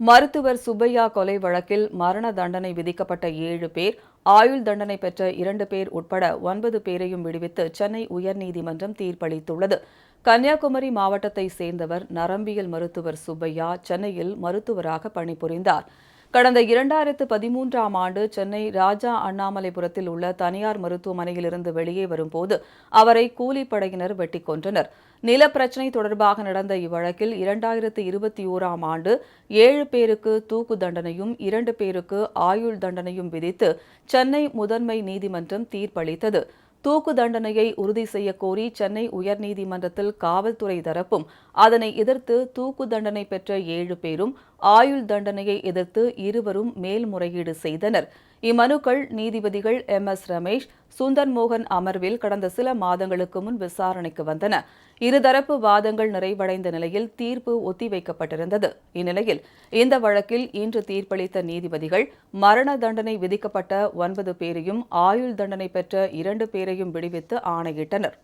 மருத்துவர் சுப்பையா கொலை வழக்கில் மரண தண்டனை விதிக்கப்பட்ட ஏழு பேர் ஆயுள் தண்டனை பெற்ற இரண்டு பேர் உட்பட ஒன்பது பேரையும் விடுவித்து சென்னை உயர்நீதிமன்றம் தீர்ப்பளித்துள்ளது. கன்னியாகுமரி மாவட்டத்தை சேர்ந்தவர் நரம்பியல் மருத்துவர் சுப்பையா சென்னையில் மருத்துவராக பணிபுரிந்தார். கடந்த இரண்டாயிரத்து பதிமூன்றாம் ஆண்டு சென்னை ராஜா அண்ணாமலைபுரத்தில் உள்ள தனியார் மருத்துவமனையிலிருந்து வெளியே வரும்போது அவரை கூலிப்படையினர் வெட்டிக் கொன்றனர். நிலப்பிரச்சினை தொடர்பாக நடந்த இவ்வழக்கில் இரண்டாயிரத்து இருபத்தி ஓராம் ஆண்டு ஏழு பேருக்கு தூக்கு தண்டனையும் இரண்டு பேருக்கு ஆயுள் தண்டனையும் விதித்து சென்னை முதன்மை நீதிமன்றம் தீர்ப்பளித்தது. தூக்கு தண்டனையை உறுதி செய்ய கோரி சென்னை உயர்நீதிமன்றத்தில் காவல்துறை தரப்பும் அதனை எதிர்த்து தூக்கு தண்டனை பெற்ற ஏழு பேரும் ஆயுள் தண்டனையை எதிர்த்து இருவரும் மேல்முறையீடு செய்தனர். இம்மனுக்கள் நீதிபதிகள் எம். எஸ். ரமேஷ் சுந்தர் மோகன் அமர்வில் கடந்த சில மாதங்களுக்கு முன் விசாரணைக்கு வந்தன. இருதரப்பு வாதங்கள் நிறைவடைந்த நிலையில் தீர்ப்பு ஒத்திவைக்கப்பட்டிருந்தது. இந்நிலையில் இந்த வழக்கில் இன்று தீர்ப்பளித்த நீதிபதிகள் மரண தண்டனை விதிக்கப்பட்ட ஒன்பது பேரையும் ஆயுள் தண்டனை பெற்ற இரண்டு பேரையும் விடுவித்து ஆணையிட்டனர்.